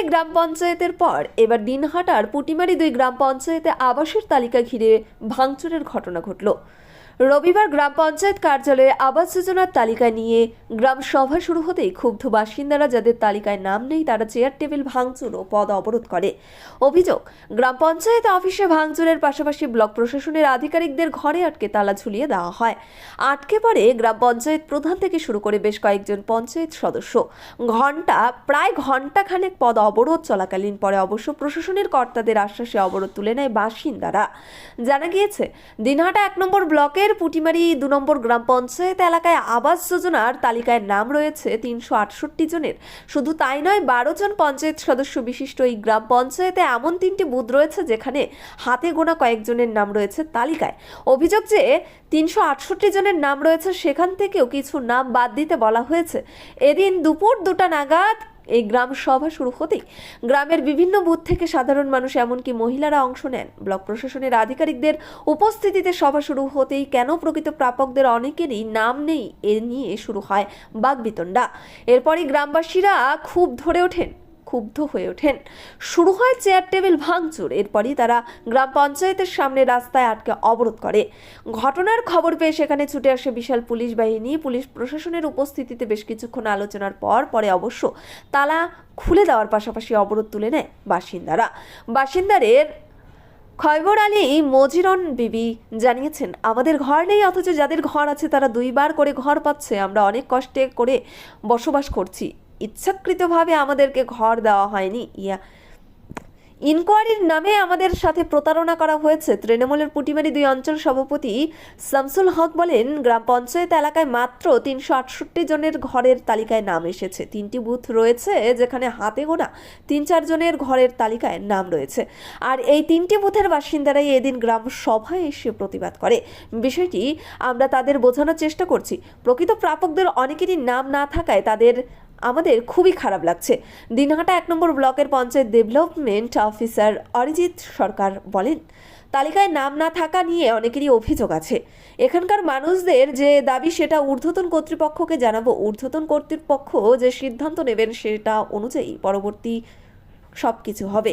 রাঙামাটি গ্রাম পঞ্চায়েতের পর এবার দিনহাটার পুটিমারি দুই গ্রাম পঞ্চায়েতে আবাসের তালিকা ঘিরে ভাঙচুরের ঘটনা ঘটল। রবিবার গ্রাম পঞ্চায়েত কার্যালয়ে আবাস যোজনার তালিকা নিয়ে গ্রাম সভা শুরু হতেই ক্ষুব্ধ বাসিন্দারা যাদের তালিকায় নাম নেই, তারা চেয়ার, টেবিল, ভাঙচুর ও পদ অবরোধ করে। অভিযোগ, গ্রাম পঞ্চায়েত অফিসে ভাঙচুরের পাশাপাশি ব্লক প্রশাসনের আধিকারিকদের ঘরে আটকে তালা ঝুলিয়ে দেওয়া হয়। আটকে পড়ে গ্রাম পঞ্চায়েত প্রধান থেকে শুরু করে বেশ কয়েকজন পঞ্চায়েত সদস্য। ঘণ্টা, প্রায় ঘণ্টা খানেক পদ অবরোধ চলাকালীন পরে অবশ্য প্রশাসনের কর্তাদের আশ্বাসে অবরোধ তুলে নেয় বাসিন্দারা। জানা গিয়েছে, দিনহাটা এক নম্বর ব্লকের পুটিমারি দু নম্বর গ্রাম পঞ্চায়েত এলাকায় আবাস যোজনার তালিকায় নাম রয়েছে তিনশো আটষট্টি জনের। শুধু তাই নয়, বারো জন পঞ্চায়েত সদস্য বিশিষ্ট এই গ্রাম পঞ্চায়েতে এমন তিনটি বুথ রয়েছে যেখানে হাতে গোনা কয়েকজনের নাম রয়েছে তালিকায়। অভিযোগ যে তিনশো আটষট্টি জনের নাম রয়েছে, সেখান থেকেও কিছু নাম বাদ দিতে বলা হয়েছে। এদিন দুপুর দুটা নাগাদ এই গ্রাম সভা শুরু হতেই গ্রামের বিভিন্ন বুথ থেকে সাধারণ মানুষ এমনকি মহিলারা অংশ নেন। ব্লক প্রশাসনের আধিকারিকদের উপস্থিতিতে সভা শুরু হতেই কেন প্রকৃত প্রাপকদের অনেকেরই নাম নেই, এ নিয়ে শুরু হয় বাগবিতণ্ডা এরপরই গ্রামবাসীরা খুব ধরে ওঠেন। ক্ষুব্ধ হয়ে ওঠেন। শুরু হয় চেয়ার টেবিল ভাঙচুর। এরপরই তারা গ্রাম পঞ্চায়েতের সামনে রাস্তায় আটকে অবরোধ করে। ঘটনার খবর পেয়ে সেখানে ছুটে আসে বিশাল পুলিশ বাহিনী। পুলিশ প্রশাসনের উপস্থিতিতে বেশ কিছুক্ষণ আলোচনার পর, পরে অবশ্য তালা খুলে দেওয়ার পাশাপাশি অবরোধ তুলে নেয় বাসিন্দারা। বাসিন্দাদের খয়বর আলী, মজিরন বিবি জানিয়েছেন, আমাদের ঘর নেই, অথচ যাদের ঘর আছে তারা দুইবার করে ঘর পাচ্ছে। আমরা অনেক কষ্টে করে বসবাস করছি। ইচ্ছাকৃতভাবে আমাদেরকে ঘর দেওয়া হয়নি। ইয়া, ইনকোয়ারির নামে আমাদের সাথে প্রতারণা করা হয়েছে। তৃণমূলের পুটিমারি দুই অঞ্চল সভাপতি শামসুল হক বলেন, গ্রাম পঞ্চায়েত এলাকায় মাত্র তিনশো আটষট্টি জনের ঘরের তালিকায় নাম এসেছে। তিনটি বুথ রয়েছে যেখানে হাতে গোনা তিন চারজনের ঘরের তালিকায় নাম রয়েছে। আর এই তিনটি বুথের বাসিন্দারাই এদিন গ্রাম সভায় এসে প্রতিবাদ করে। বিষয়টি আমরা তাদের বোঝানোর চেষ্টা করছি। প্রকৃত প্রাপকদের অনেকেরই নাম না থাকায় তাদের আমাদের খুবই খারাপ লাগছে। দিনহাটা এক নম্বর ব্লকের পঞ্চায়েত ডেভেলপমেন্ট অফিসার অরিজিৎ সরকার বলেন, তালিকায় নাম না থাকা নিয়ে অনেকেরই অভিযোগ আছে। এখানকার মানুষদের যে দাবি সেটা ঊর্ধ্বতন কর্তৃপক্ষকে জানাব। ঊর্ধ্বতন কর্তৃপক্ষ যে সিদ্ধান্ত নেবেন সেটা অনুযায়ী পরবর্তী সব কিছু হবে।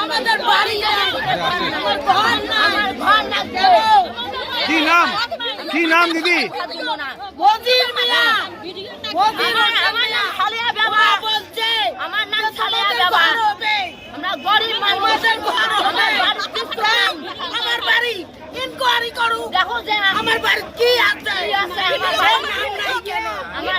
আমাদের বাড়ি আমার ঘর না আমার ঘর না কি নাম? কি নাম দিদি? আমার নাম বাবা আমরা গরিব মানুষের ঘর হবে। আমার বাড়ি ইনকোয়ারি করু। দেখো যে আমার বাড়ি কি আছে? আমার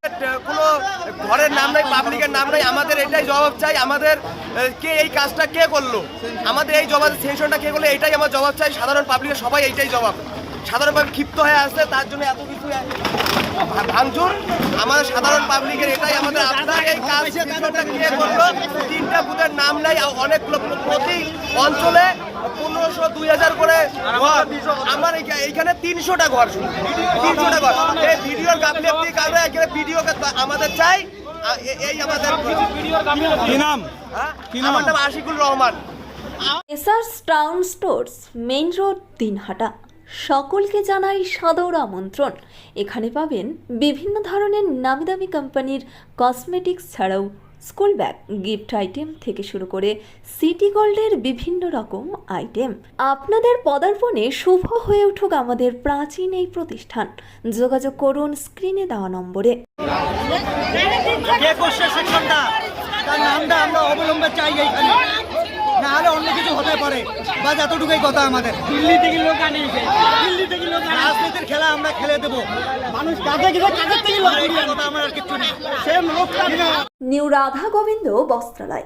কোনো ঘরের নাম নাই, পাবলিকের নাম নাই, আমাদের এটাই জবাব চাই, আমাদের কে এই কাজটা কে করল? আমাদের এই জবাব সেনশনটা কে করল, এটাই আমার জবাব চাই, সাধারণ পাবলিকের সবাই এইটাই জবাব। সাধারণভাবে ক্ষিপ্ত হয়ে আসছে, তার জন্য এত কিছু ভাঙচুর। আমাদের সাধারণ পাবলিকের এটাই আমাদের আপনার এই কাজ কে করল? তিনটা বুথের নাম নাই অনেকগুলো প্রতি অঞ্চলে পনেরোশো দুই হাজার করে ঘর। আমার এইখানে তিনশোটা ঘর তিনশোটা ঘর। এই ভিডিওর গাফিলতি কারণে এখানে ভিডিওকে আমাদের চাই এই আমাদের কি নাম? হ্যাঁ? আমার নাম Ashikul Rahman. এসার্স town stores main road Dinhata সকলকে জানাই সাদর আমন্ত্রণ। এখানে পাবেন বিভিন্ন ধরনের নামি দামি কোম্পানির কসমেটিক্স ছাড়াও স্কুল ব্যাগ, গিফট আইটেম থেকে শুরু করে সিটি গোল্ডের বিভিন্ন রকম আইটেম। আপনাদের পদার্পণে শুভ হয়ে উঠুক আমাদের প্রাচীন এই প্রতিষ্ঠান। যোগাযোগ করুন স্ক্রিনে দেওয়া নম্বরে। নামটা আমরা অবলম্বন চাই না হলে অন্য কিছু হতে পারে। বা যতটুকুই কথা আমাদের। দিল্লি থেকে লোক আনিয়েছে দিল্লি থেকে লোক রাজনীতির খেলা আমরা খেলে দেবো। মানুষ কাছে গেলে কাছে থেকে লোক আনিয়ে কথা আমার আর কিছু নেই সেম লোক নিউ রাধা গোবিন্দ বস্ত্রালয়।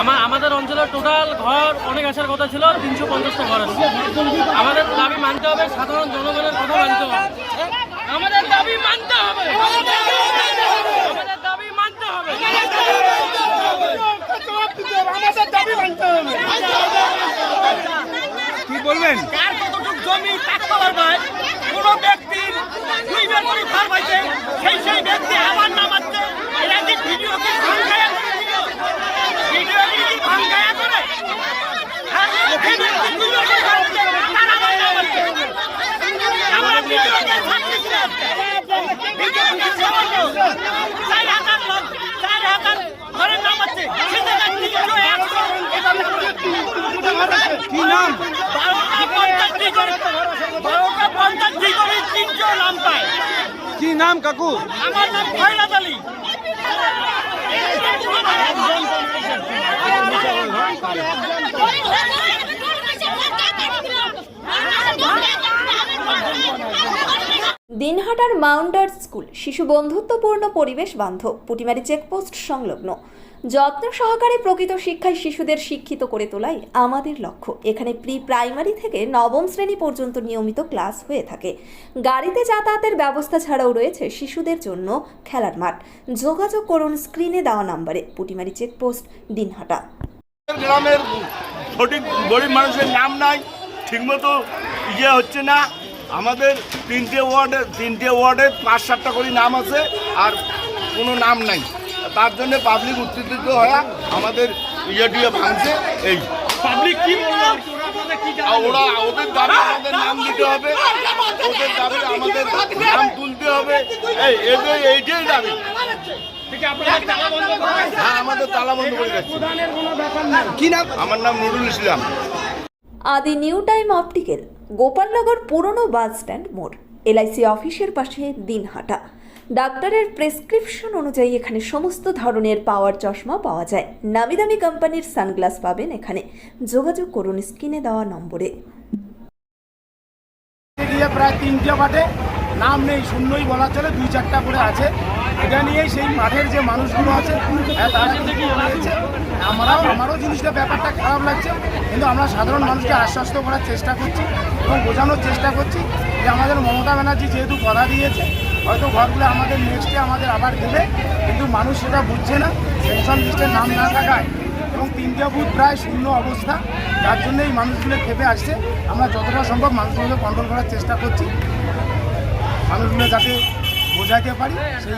আমার আমাদের অঞ্চলের টোটাল ঘর অনেক আসার কথা ছিল তিনশো পঞ্চাশটা ঘর আছে। আমাদের দাবি মানতে হবে সাধারণ জনগণের কথা মানতে হবে। আমাদের দাবি মানতে হবে। আমাদের দাবি মানতে হবে। কি বলবেন? কার কতটুকু জমি পাঁচতলার নয় ব্যক্তির দুই সেই সেই ব্যক্তি আমার নাম আছে এরা কি ভিডিও কি ভাঙ্গায়া করে ভিডিও ভিডিও কি ভাঙ্গায়া করে হ্যাঁ, সেই ব্যক্তি দুই বের করে ঘর পাইছে, তার আমার নাম আছে। আমরা ভিডিও কে ছাড়তেছি না। ভিডিও কে ছাড়বো। চার হাজার লোক, চার হাজার ঘরের নাম আছে। সে জায়গায় তিনশো, একশো, কি নাম বারোটা পঞ্চাশ ডিগ্রি বারোটা পঞ্চাশ ডিগ্রি তিনশো নাম পায় কি নাম কাকু? আমার নাম খয়রাত আলী। দিনহাটার মাউন্টার স্কুল, শিশু বন্ধুত্বপূর্ণ পরিবেশ বান্ধব, পুটিমারি চেকপোস্ট সংলগ্ন। যত্ন সহকারে প্রকৃত শিক্ষায় শিশুদের শিক্ষিত করে তোলাই আমাদের লক্ষ্য। এখানে প্রি প্রাইমারি থেকে নবম শ্রেণি পর্যন্ত নিয়মিত ক্লাস হয়ে থাকে। গাড়িতে যাতায়াতের ব্যবস্থা ছাড়াও রয়েছে শিশুদের জন্য খেলার মাঠ। যোগাযোগ করুন স্ক্রিনে দেওয়া নাম্বারে, পুটিমারি চেকপোস্ট, দিনহাটা। গ্রামের সঠিক গরিব মানুষের নাম নাই, ঠিকমতো ইয়ে হচ্ছে না। আমাদের তিনটে ওয়ার্ডে তিনটে ওয়ার্ডে পাঁচ সাতটা করে নাম আছে আর কোনো নাম নাই। তার জন্য পাবলিক উত্তেজিত হয়ে আমাদের ইয়ে ভাঙছে। এই। পাবলিক কি ওরা ওদের দাবি আমাদের নাম দিতে হবে। ওদের দাবি আমাদের নাম তুলতে হবে। এই এদের এইটাই দাবি। হ্যাঁ আমাদের তালা বন্ধ করে গেছে কি নাম? আমার নাম নুরুল ইসলাম। আদি নিউ টাইম অপটিক্যাল। গোপালনগর পুরনো বাস স্ট্যান্ড মোড়, এলআইসি অফিসের পাশে দিনহাটা। ডাক্তারের প্রেসক্রিপশন অনুযায়ী এখানে সমস্ত ধরনের পাওয়ার চশমা পাওয়া যায়। নামি দামি কোম্পানির সানগ্লাস পাবেন এখানে। যোগাযোগ করুন স্ক্রিনে দেওয়া নম্বরে। প্রায় তিনটে মাঠে নাম নেই, শূন্যই বলা চলে, দুই চারটা করে আছে। এটা নিয়েই সেই মাঠের যে মানুষগুলো আছে হ্যাঁ, আমরাও আমারও জিনিসটা ব্যাপারটা খারাপ লাগছে কিন্তু আমরা সাধারণ মানুষকে আশ্বস্ত করার চেষ্টা করছি এবং বোঝানোর চেষ্টা করছি যে আমাদের মমতা ব্যানার্জি যেহেতু কথা দিয়েছে হয়তো ঘরগুলো আমাদের নেক্সটে আমাদের আবার দেবে কিন্তু মানুষ সেটা বুঝছে না পেনশন লিস্টের নাম না থাকায়। এবং তিনটে বুথ প্রায় শূন্য অবস্থা যার জন্য এই মানুষগুলো খেপে আসছে। আমরা যতটা সম্ভব মানুষগুলোকে কন্ট্রোল করার চেষ্টা করছি। মানুষগুলো যাতে বোঝাতে পারি সেই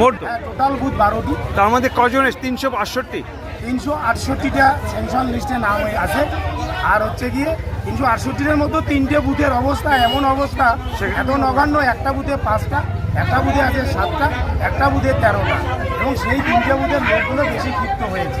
মোট হ্যাঁ টোটাল বুথ বারোটি। তার মধ্যে কজন তিনশো বাষট্টি? তিনশো আটষট্টিটা স্যাংশন লিস্টে নাম আছে। আর হচ্ছে গিয়ে তিনশো আটষট্টির মধ্যে তিনটে বুথের অবস্থা এমন অবস্থা এত নগণ্য একটা বুথে পাঁচটা একটা বুথে আছে সাতটা একটা বুথে তেরোটা। এবং সেই তিনটে বুথের লোকগুলো বেশি ক্ষিপ্ত হয়েছে।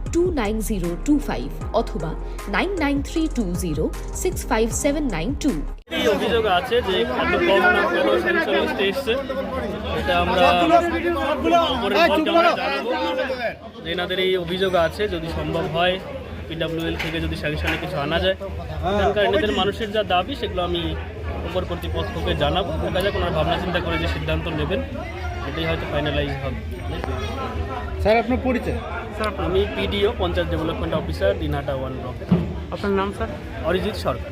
two nine zero two five অথবা nine nine three two zero six five seven nine two এই অভিযোগ আছে যে এটা এনাদের এই অভিযোগ আছে, যদি সম্ভব হয় পিডাব্লিউএল থেকে যদি স্যাংশনে কিছু আনা যায়। এনাদের মানুষের যা দাবি, সেগুলো আমি উপর কর্তৃপক্ষকে জানাব। দেখা যাক ওনারা ভাবনা চিন্তা করে যে সিদ্ধান্ত নেবেন। এটাই হয়তো ফাইনালাইজ হবে। স্যার আপনার পরিচয়? স্যার আমি PDO panchayat development officer Dinhata one ব্লকে আপনার নাম স্যার? অরিজিৎ সরকার।